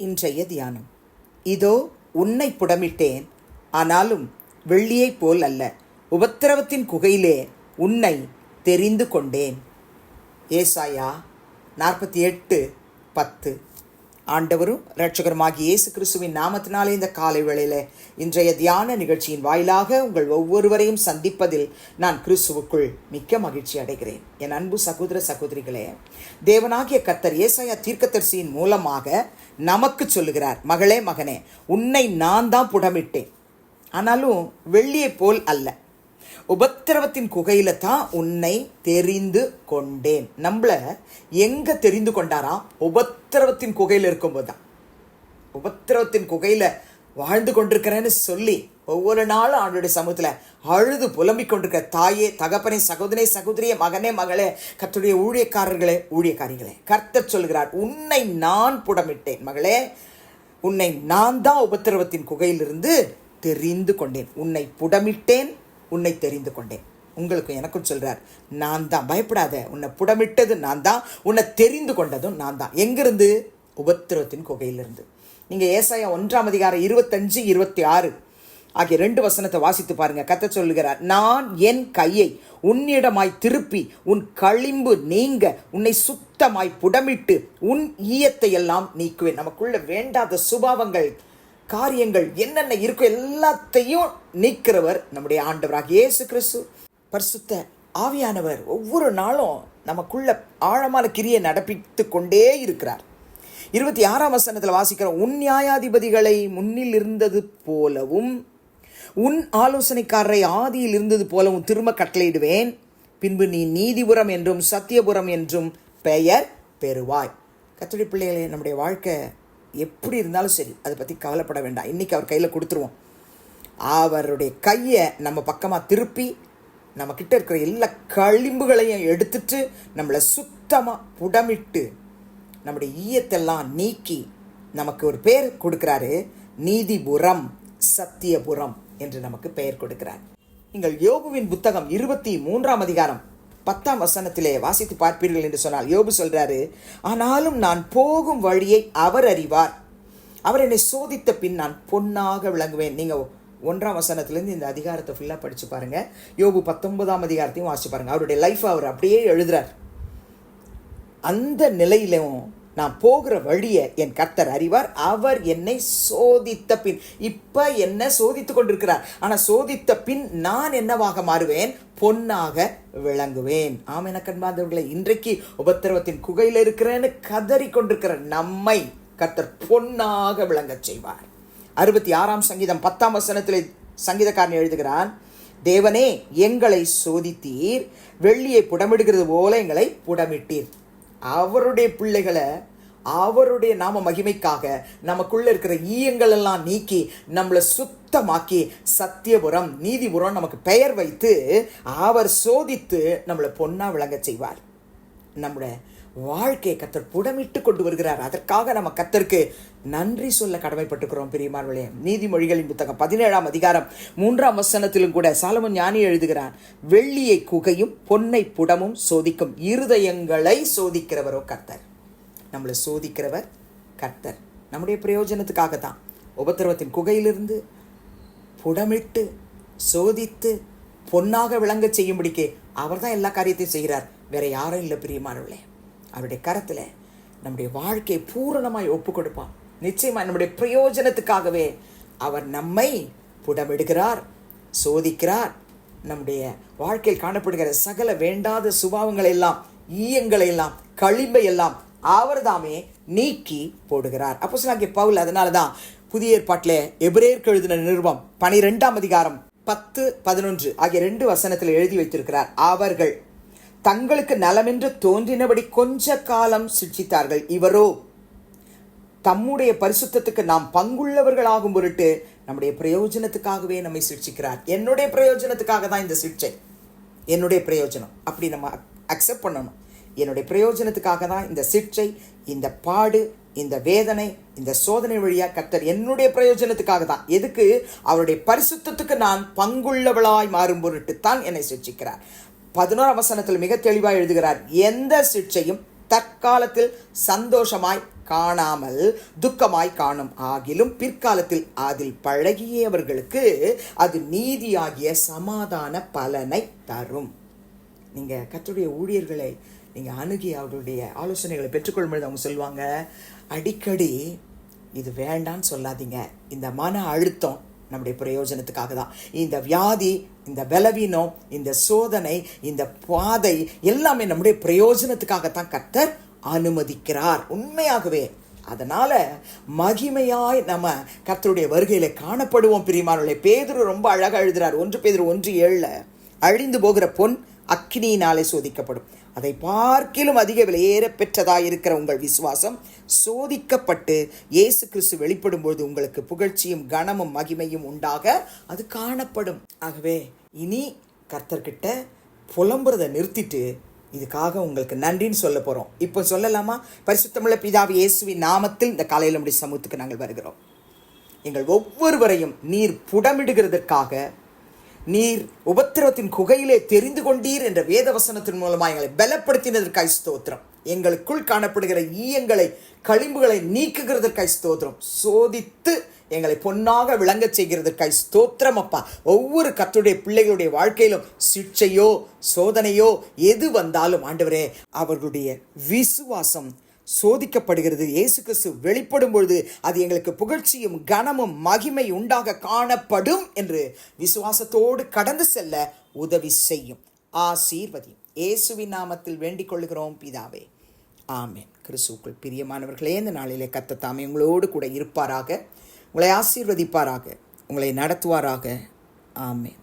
இன்றைய தியானம். இதோ உன்னை புடமிட்டேன். ஆனாலும் வெள்ளியைப் போல் அல்ல. உபத்திரவத்தின் குகையிலே உன்னை தெரிந்து கொண்டேன். ஏசாயா நாற்பத்தி எட்டு பத்து. ஆண்டவரும் இரட்சகருமாகிய இயேசு கிறிஸ்துவின் நாமத்தினாலே இந்த காலை வேளையில் இன்றைய தியான நிகழ்ச்சியின் வாயிலாக உங்கள் ஒவ்வொருவரையும் சந்திப்பதில் நான் கிறிஸ்துவுக்குள் மிக்க மகிழ்ச்சி அடைகிறேன். என் அன்பு சகோதர சகோதரிகளே தேவனாகிய கர்த்தர் ஏசாயா தீர்க்கதரிசியின் மூலமாக நமக்கு சொல்லுகிறார் மகளே மகனே உன்னை நான் தான் புடமிட்டேன். ஆனாலும் வெள்ளியை போல் அல்ல. உபத்திரவத்தின் குகையில தான் உன்னை தெரிந்து கொண்டேன். நம்மள எங்க தெரிந்து கொண்டாரா? உபத்திரவத்தின் குகையில இருக்கும்போது தான். உபத்திரவத்தின் குகையில வாழ்ந்து கொண்டிருக்கிறேன்னு சொல்லி ஒவ்வொரு நாளும் அவனுடைய சமூகத்தில் அழுது புலம்பிக் கொண்டிருக்கிற தாயே தகப்பனே சகோதரே சகோதரியே மகனே மகளே கர்த்தருடைய ஊழியக்காரர்களே ஊழியக்காரிகளே கர்த்தர் சொல்கிறார் உன்னை நான் புடமிட்டேன். மகளே உன்னை நான் தான் உபத்திரவத்தின் குகையிலிருந்து தெரிந்து கொண்டேன். உன்னை புடமிட்டேன் உன்னை தெரிந்து கொண்டேன். உங்களுக்கும் எனக்கும் சொல்கிறார் நான் தான். பயப்படாத உன்னை புடமிட்டது நான் தான். உன்னை தெரிந்து கொண்டதும் நான் தான். எங்கிருந்து? உபத்திரவத்தின் குகையிலிருந்து. நீங்கள் ஏசாயா ஒன்றாம் அதிகாரம் இருபத்தஞ்சு இருபத்தி ஆறு ஆகிய ரெண்டு வசனத்தை வாசித்து பாருங்க. கத்த சொல்லுகிறார் நான் என் கையை உன்னிடமாய் திருப்பி உன் களிம்பு நீங்க உன்னை சுத்தமாய் புடமிட்டு உன் ஈயத்தை எல்லாம் நீக்குவேன். நமக்குள்ள வேண்டாத சுபாவங்கள் காரியங்கள் என்னென்ன இருக்கோ எல்லாத்தையும் நீக்கிறவர் நம்முடைய ஆண்டவராக இயேசு கிறிஸ்து. பரிசுத்த ஆவியானவர் ஒவ்வொரு நாளும் நமக்குள்ள ஆழமான கிரியை நடப்பித்து கொண்டே இருக்கிறார். இருபத்தி ஆறாம் வசனத்தில் வாசிக்கிறோம் உன் நியாயாதிபதிகளை முன்னில் இருந்தது போலவும் உன் ஆலோசனைக்காரரை ஆதியில் இருந்தது போலவும் திரும்ப கட்டளையிடுவேன். பின்பு நீ நீதிபுரம் என்றும் சத்தியபுரம் என்றும் பெயர் பெறுவாய். கத்தடி பிள்ளைகளே நம்முடைய வாழ்க்கை எப்படி இருந்தாலும் சரி அதை பற்றி கவலைப்பட வேண்டாம். இன்றைக்கி அவர் கையில் கொடுத்துருவோம். அவருடைய கையை நம்ம பக்கமாக திருப்பி நம்மக்கிட்ட இருக்கிற எல்லா களிம்புகளையும் எடுத்துட்டு நம்மளை சுத்தமாக புடமிட்டு நம்முடைய ஈயத்தெல்லாம் நீக்கி நமக்கு ஒரு பெயர் கொடுக்குறாரு நீதிபுரம் சத்தியபுரம் என்று நமக்கு பெயர் கொடுக்கிறார். நீங்கள் யோகுவின் புத்தகம் இருபத்தி மூன்றாம் அதிகாரம் பத்தாம் வசனத்திலே வாசித்து பார்ப்பீர்கள் என்று சொன்னால் யோபு சொல்கிறாரு ஆனாலும் நான் போகும் வழியை அவர் அறிவார். அவர் என்னை சோதித்த பின் நான் பொன்னாக விளங்குவேன். நீங்கள் ஒன்றாம் வசனத்திலேருந்து இந்த அதிகாரத்தை ஃபுல்லாக படித்து பாருங்கள் யோபு பத்தொன்பதாம் அதிகாரத்தையும் வாசிச்சு பாருங்கள் அவருடைய லைஃப் அவர் அப்படியே எழுதுறார். அந்த நிலையிலும் நான் போகிற வழியை என் கர்த்தர் அறிவார். அவர் என்னை சோதித்த பின் இப்போ என்ன சோதித்து கொண்டிருக்கிறார். ஆனால் சோதித்த பின் நான் என்னவாக மாறுவேன்? பொன்னாக விளங்குவேன். ஆம் என கண்பாந்தவர்களை இன்றைக்கு உபத்திரவத்தின் குகையில் இருக்கிறேன்னு கதறி கொண்டிருக்கிற நம்மை கர்த்தர் பொன்னாக விளங்கச் செய்வார். அறுபத்தி ஆறாம் சங்கீதம் பத்தாம் வசனத்தில் சங்கீதக்காரன் எழுதுகிறான் தேவனே எங்களை சோதித்தீர். வெள்ளியை புடமிடுகிறது போல எங்களை புடமிட்டீர். அவருடைய பிள்ளைகளை அவருடைய நாம மகிமைக்காக நமக்குள்ள இருக்கிற ஈயங்கள் எல்லாம் நீக்கி நம்மளை சுத்தமாக்கி சத்தியபுரம் நீதிபுரம் நமக்கு பெயர் வைத்து அவர் சோதித்து நம்மளை பொன்னா விளங்க செய்வார். நம்முடைய வாழ்க்கையை கத்தர் புடமிட்டு கொண்டு வருகிறார். அதற்காக நம்ம கத்தருக்கு நன்றி சொல்ல கடமைப்பட்டுக்கிறோம் பிரியமானவர்களே நீதிமொழிகளின் புத்தகம் பதினேழாம் அதிகாரம் மூன்றாம் வசனத்திலும் கூட சாலமன் ஞானி எழுதுகிறார் வெள்ளியை குகையும் பொன்னை புடமும் சோதிக்கும் இருதயங்களை சோதிக்கிறவரோ கர்த்தர். நம்மளை சோதிக்கிறவர் கர்த்தர். நம்முடைய பிரயோஜனத்துக்காக தான். உபத்திரவத்தின் குகையிலிருந்து புடமிட்டு சோதித்து பொன்னாக விளங்க செய்யும்படிக்கு அவர் தான் எல்லா காரியத்தையும் செய்கிறார். வேற யாரும் இல்லை பிரியமானவர்களே அவருடைய கரத்தில் நம்முடைய வாழ்க்கையை பூரணமாய் ஒப்பு கொடுப்பான் நிச்சயமாக நம்முடைய பிரயோஜனத்துக்காகவே அவர் நம்மை புடமிடுகிறார் சோதிக்கிறார். நம்முடைய வாழ்க்கையில் காணப்படுகிற சகல வேண்டாத சுபாவங்களை எல்லாம் ஈயங்களை எல்லாம் களிம்பை எல்லாம் அவர் தாமே நீக்கி போடுகிறார். அப்போ சொன்னாங்க பவுல் அதனால தான் புதிய ஏற்பாட்டில் எபிரேற்கு எழுதின நிருபம் பனிரெண்டாம் அதிகாரம் பத்து பதினொன்று ஆகிய ரெண்டு வசனத்தில் எழுதி வைத்திருக்கிறார். அவர்கள் தங்களுக்கு நலமென்று தோன்றினபடி கொஞ்ச காலம் சிக்ஷித்தார்கள். இவரோ தம்முடைய பரிசுத்தத்துக்கு நாம் பங்குள்ளவர்களாகும் பொருட்டு நம்முடைய பிரயோஜனத்துக்காகவே நம்மை சிக்ஷிக்கிறார். என்னுடைய பிரயோஜனத்துக்காக தான் இந்த சிக்ஷை. என்னுடைய பிரயோஜனம். அப்படி நம்ம அக்செப்ட் பண்ணணும். என்னுடைய பிரயோஜனத்துக்காக தான் இந்த சிக்ஷை இந்த பாடு இந்த வேதனை இந்த சோதனை வழியாக கத்தர் என்னுடைய பிரயோஜனத்துக்காக தான். எதுக்கு? அவருடைய பரிசுத்தத்துக்கு நான் பங்குள்ளவளாய் மாறும் பொருட்டு தான் என்னை சிக்ஷிக்கிறார். பதினோராம் வசனத்தில் மிக தெளிவாக எழுதுகிறார். எந்த சிக்ஷையும் தற்காலத்தில் சந்தோஷமாய் காணாமல் துக்கமாய் காணும் ஆகிலும் பிற்காலத்தில் அதில் பழகியவர்களுக்கு அது நீதியாகிய சமாதான பலனை தரும். நீங்கள் கற்றுடைய ஊழியர்களை நீங்கள் அணுகி அவருடைய ஆலோசனைகளை பெற்றுக்கொள்ளும் பொழுது அவங்க சொல்லுவாங்க அடிக்கடி இது வேண்டான்னு சொல்லாதீங்க. இந்த மன அழுத்தம் நம்முடைய பிரயோஜனத்துக்காக தான். இந்த வியாதி இந்த பலவீனம் இந்த சோதனை இந்த பாதை எல்லாமே நம்முடைய பிரயோஜனத்துக்காகத்தான் கர்த்தர் அனுமதிக்கிறார். உண்மையாகவே அதனால மகிமையாய் நம்ம கர்த்தருடைய வருகையில காணப்படுவோம் பிரியமானவர்களே. பேதுரு ரொம்ப அழகாக எழுதுறார். ஒன்று பேதுரு ஒன்று ஏழில் அழிந்து போகிற பொன் அக்னியினாலே சோதிக்கப்படும். அதை பார்க்கிலும் அதிக விலையேற பெற்றதாக இருக்கிற உங்கள் விசுவாசம் சோதிக்கப்பட்டு இயேசு கிறிஸ்து வெளிப்படும்போது உங்களுக்கு புகழ்ச்சியும் கனமும் மகிமையும் உண்டாக அது காணப்படும். ஆகவே இனி கர்த்தர்கிட்ட புலம்புறதை நிறுத்திட்டு இதுக்காக உங்களுக்கு நன்றின்னு சொல்ல போகிறோம் இப்போ சொல்லலாமா? பரிசுத்தமுள்ள பிதாவி இயேசுவின் நாமத்தில் இந்த காலையில் நம்முடைய சமூகத்துக்கு நாங்கள் வருகிறோம். எங்கள் ஒவ்வொருவரையும் நீர் புடமிடுகிறதற்காக நீர் உபத்திரவத்தின் குகையிலே தெரிந்து கொண்டீர் என்ற வேத வசனத்தின் மூலமாக எங்களை பலப்படுத்தினதற்காய் ஸ்தோத்திரம். எங்களுக்குள் காணப்படுகிற ஈயங்களை களிம்புகளை நீக்குகிறதற்காய் ஸ்தோத்திரம். சோதித்து எங்களை பொன்னாக விளங்கச் செய்கிறதற்காய் ஸ்தோத்திரம் அப்பா. ஒவ்வொரு கத்துடைய பிள்ளைகளுடைய வாழ்க்கையிலும் சிக்ஷையோ சோதனையோ எது வந்தாலும் ஆண்டவரே அவர்களுடைய விசுவாசம் சோதிக்கப்படுகிறது. இயேசு கிறிஸ்து வெளிப்படும் பொழுது அது எங்களுக்கு புகழ்ச்சியும் கனமும் மகிமை உண்டாக காணப்படும் என்று விசுவாசத்தோடு கடந்து செல்ல உதவி செய்யும். ஆசீர்வதி. இயேசுவின் நாமத்தில் வேண்டிக் கொள்கிறோம் பிதாவே. ஆமேன். கிறிஸ்துக்குள் பிரியமானவர்களே இந்த நாளிலே கத்த தாமே உங்களோடு கூட இருப்பாராக. உங்களை ஆசீர்வதிப்பாராக. உங்களை நடத்துவாராக. ஆமேன்.